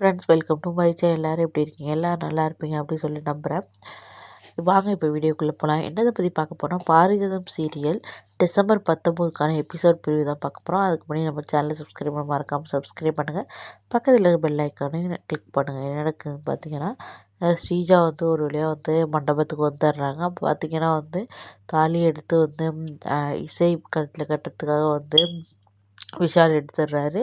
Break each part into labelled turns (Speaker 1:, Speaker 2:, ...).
Speaker 1: Friends welcome to my channel எல்லோரும் எப்படி இருக்கீங்க? எல்லோரும் நல்லா இருப்பீங்க அப்படின்னு சொல்லி நம்புகிறேன் வாங்க இப்போ வீடியோக்குள்ளே போகலாம் என்னதை பற்றி பார்க்க போனால் பாரிஜதம் சீரியல் டிசம்பர் பத்தொம்போதுக்கான எபிசோட் பிரிவு தான் பார்க்க போகிறோம் அதுக்கு முன்னாடி நம்ம சேனலை சப்ஸ்கிரைப் பண்ண மறக்காமல் சப்ஸ்கிரைப் பண்ணுங்கள் பக்கத்தில் இருக்க பெல் ஐக்கானையும் கிளிக் பண்ணுங்கள் என்ன நடக்குதுன்னு பார்த்தீங்கன்னா ஸ்ரீஜா வந்து ஒரு வழியாக வந்து மண்டபத்துக்கு வந்துடுறாங்க. அப்போ பார்த்திங்கன்னா வந்து தாலி எடுத்து வந்து இசை கருத்தில் கட்டுறதுக்காக வந்து விஷால் எடுத்துடுறாரு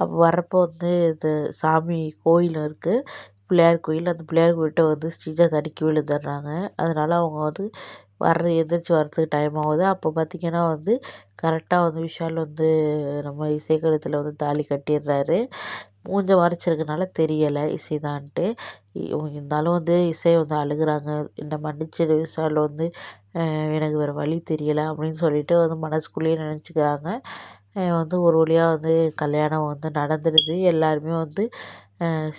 Speaker 1: அப்போ வர்றப்போ வந்து இது சாமி கோயில் இருக்குது பிள்ளையார் கோயில். அந்த பிள்ளையார் கோயில்கிட்ட வந்து ஸ்ரீஜா தடுக்கி விழுந்துடுறாங்க அதனால் அவங்க வந்து வர்றது எந்திரிச்சு வர்றதுக்கு டைம் ஆகுது. அப்போ பார்த்திங்கன்னா வந்து கரெக்டாக வந்து விஷால் வந்து நம்ம இசை கழுத்தில் வந்து தாலி கட்டிடுறாரு மூஞ்ச மறைச்சிருக்கனால தெரியலை இசைதான்ட்டு. இருந்தாலும் வந்து இசை வந்து அழுகுறாங்க. என்னை மன்னிச்சிடு விஷால் வந்து எனக்கு வேறு வழி தெரியலை அப்படின்னு சொல்லிட்டு வந்து மனசுக்குள்ளேயே நினச்சிக்கிறாங்க. வந்து ஒரு வழியாக வந்து கல்யாணம் வந்து நடந்துடுது. எல்லாருமே வந்து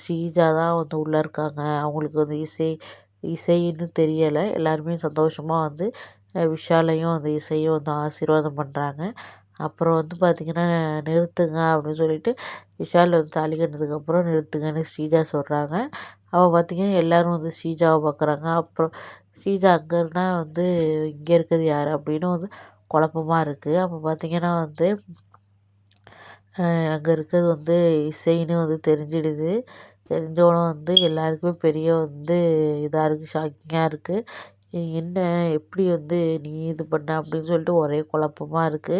Speaker 1: ஸ்ரீஜா தான் வந்து உள்ளே இருக்காங்க. அவங்களுக்கு வந்து இசை இசைன்னு தெரியலை. எல்லாருமே சந்தோஷமாக வந்து விஷாலையும் அந்த இசையும் வந்து ஆசீர்வாதம் பண்ணுறாங்க அப்புறம் வந்து பார்த்திங்கன்னா நிறுத்துங்க அப்படின்னு சொல்லிட்டு விஷால் வந்து தாலி கட்டினதுக்கப்புறம் நிறுத்துங்கன்னு ஸ்ரீஜா சொல்கிறாங்க அவள் பார்த்திங்கன்னா எல்லோரும் வந்து ஸ்ரீஜாவை பார்க்குறாங்க அப்புறம் ஸ்ரீஜா அங்கே இருந்தால் வந்து இங்கே இருக்கிறது யார் அப்படின்னு வந்து குழப்பமா இருக்குது அப்போ பார்த்திங்கன்னா வந்து அங்கே இருக்கிறது வந்து இசைன்னு வந்து தெரிஞ்சிடுது. தெரிஞ்சோடனே வந்து எல்லாருக்குமே பெரிய வந்து இதாக இருக்குது ஷாக்கிங்காக இருக்குது என்ன எப்படி வந்து நீ இது பண்ண அப்படின்னு சொல்லிட்டு ஒரே குழப்பமா இருக்குது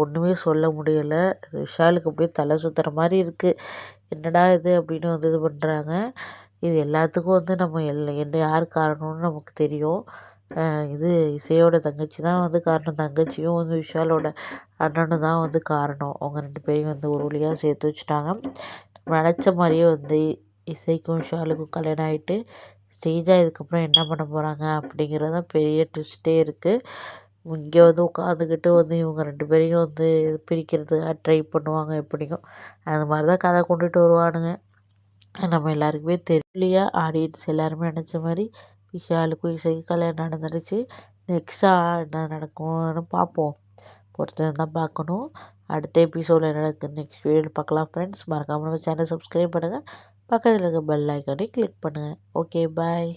Speaker 1: ஒன்றுமே சொல்ல முடியலை. விஷாலுக்கு அப்படியே தலை சுற்றுற மாதிரி இருக்குது என்னடா இது அப்படின்னு வந்து இது பண்ணுறாங்க இது எல்லாத்துக்கும் வந்து நம்ம எல் என்ன யார் காரணம்னு நமக்கு தெரியும். இது இசையோட தங்கச்சி தான் வந்து காரணம். தங்கச்சியும் வந்து விஷாலோட அண்ணனும் தான் வந்து காரணம். அவங்க ரெண்டு பேரையும் வந்து ஒரு வழியாக சேர்த்து வச்சுட்டாங்க. நினச்ச மாதிரியே வந்து இசைக்கும் விஷாலுக்கும் கல்யாணம் ஆகிட்டு ஸ்டேஜாக இதுக்கப்புறம் என்ன பண்ண போகிறாங்க அப்படிங்கிறது தான் பெரிய ட்விஸ்ட்டே இருக்குது இங்கே வந்து உட்காந்துக்கிட்டு வந்து இவங்க ரெண்டு பேரையும் வந்து பிரிக்கிறதுக்காக ட்ரை பண்ணுவாங்க எப்படியும். அந்த மாதிரி தான் கதை கொண்டுட்டு வருவானுங்க. நம்ம எல்லாருக்குமே தெரியலையா ஆடியன்ஸ் எல்லாருமே நினச்ச மாதிரி விஷாலுக்கும் இசைக்கும் கல்யாணம் நடந்துடுச்சு. நெக்ஸ்ட்டாக என்ன நடக்கும்னு பார்ப்போம். பொறுத்திருந்தான் தான் பார்க்கணும். அடுத்த எபிசோடில் என்ன நடக்குது நெக்ஸ்ட் வீடியோவில் பார்க்கலாம் ஃப்ரெண்ட்ஸ் மறக்காமல் நம்ம சேனல் சப்ஸ்கிரைப் பண்ணுங்கள் பக்கத்தில் இருக்க பெல் ஐக்கானே கிளிக் பண்ணுங்கள் ஓகே பாய்